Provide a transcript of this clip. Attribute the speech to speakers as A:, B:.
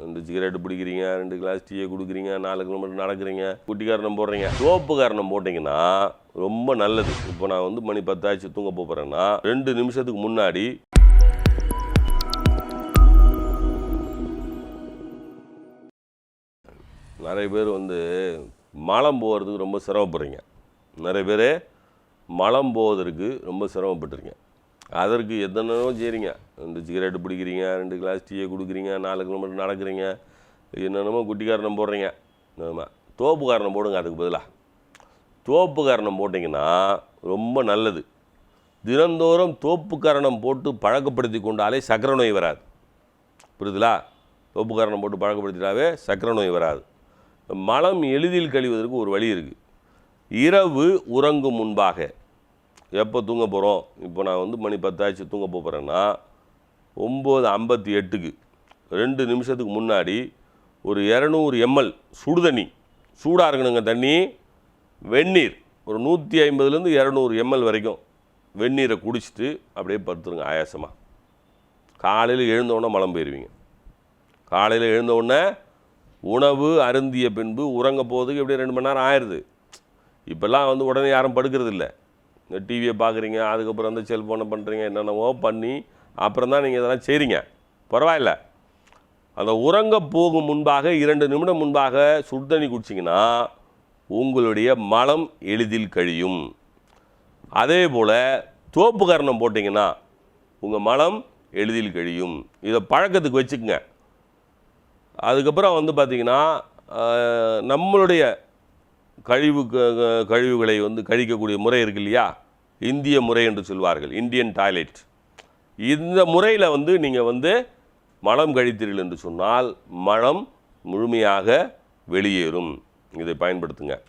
A: ரெண்டு சிகரெட்டு பிடிக்கிறீங்க ரெண்டு கிளாஸ் டீயை கொடுக்குறீங்க நாலு கிலோமீட்டர் நடக்கிறீங்க குட்டி காரணம் போடுறீங்க. சோப்பு காரணம் போட்டிங்கன்னா ரொம்ப நல்லது. இப்போ நான் வந்து மணி பத்தாச்சு தூங்க போகிறேன்னா ரெண்டு நிமிஷத்துக்கு முன்னாடி நிறைய பேர் வந்து மலம் போகிறதுக்கு ரொம்ப சிரமப்படுறீங்க. நிறைய பேர் மலம் போவதற்கு ரொம்ப சிரமப்பட்டுருங்க அதற்கு எத்தனையோ செய்கிறீங்க ரெண்டு சிகரெட்டு பிடிக்கிறீங்க ரெண்டு கிளாஸ் டீயை கொடுக்குறீங்க நாலு கிலோமீட்டர் நடக்கிறீங்க. என்னென்னமோ குட்டி போடுறீங்க. ஆமாம் தோப்பு காரணம் போடுங்க அதுக்கு பதிலாக தோப்பு காரணம் போட்டிங்கன்னா ரொம்ப நல்லது. தினந்தோறும் தோப்பு காரணம் போட்டு பழக்கப்படுத்தி கொண்டாலே சக்கரை நோய் வராது. புரியுதுலா? தோப்பு காரணம் போட்டு பழக்கப்படுத்திட்டாவே சக்கரை நோய் வராது. மலம் எளிதில் கழிவதற்கு ஒரு வழி இருக்குது இரவு உறங்கும் முன்பாக. எப்போ தூங்க போகிறோம் இப்போ நான் வந்து மணி பத்தாச்சு தூங்க போகிறேன்னா ஒம்பது ஐம்பத்தி எட்டுக்கு. ரெண்டு நிமிஷத்துக்கு முன்னாடி ஒரு இரநூறு எம்எல் சுடுதண்ணி சூடாக இருக்கணுங்க தண்ணி வெந்நீர். ஒரு நூற்றி ஐம்பதுலேருந்து இரநூறு எம்எல் வரைக்கும் வெந்நீரை குடிச்சிட்டு அப்படியே படுத்துருங்க ஆயாசமாக காலையில் எழுந்தவுடனே மலம் போயிடுவீங்க காலையில் எழுந்தவுடனே உணவு அருந்திய பின்பு உறங்க போகிறதுக்கு எப்படியும் ரெண்டு மணி நேரம் ஆயிடுது இப்போல்லாம் வந்து உடனே யாரும் படுக்கிறது இல்லை இந்த டிவியை பார்க்குறீங்க அதுக்கப்புறம் வந்து செல்ஃபோனை பண்ணுறீங்க என்னென்னவோ பண்ணி அப்புறம் தான் நீங்கள் இதெல்லாம் செய்கிறீங்க பரவாயில்ல. அந்த உறங்க போகும் முன்பாக இரண்டு நிமிடம் முன்பாக சுடுதண்ணி குடிச்சிங்கன்னா உங்களுடைய மலம் எளிதில் கழியும். அதே போல் தோப்பு கரணம் போட்டிங்கன்னா உங்கள் மலம் எளிதில் கழியும். இதை பழக்கத்துக்கு வச்சுக்கோங்க. அதுக்கப்புறம் வந்து பார்த்திங்கன்னா நம்மளுடைய கழிவு க- க- கழிவுகளை வந்து கழிக்கக்கூடிய முறை இருக்கு இல்லையா? இந்திய முறை என்று சொல்வார்கள். Indian toilet. இந்த முறையில் வந்து நீங்கள் வந்து மலம் கழித்தீர்கள் என்று சொன்னால் மலம் முழுமையாக வெளியேறும். இதை பயன்படுத்துங்க.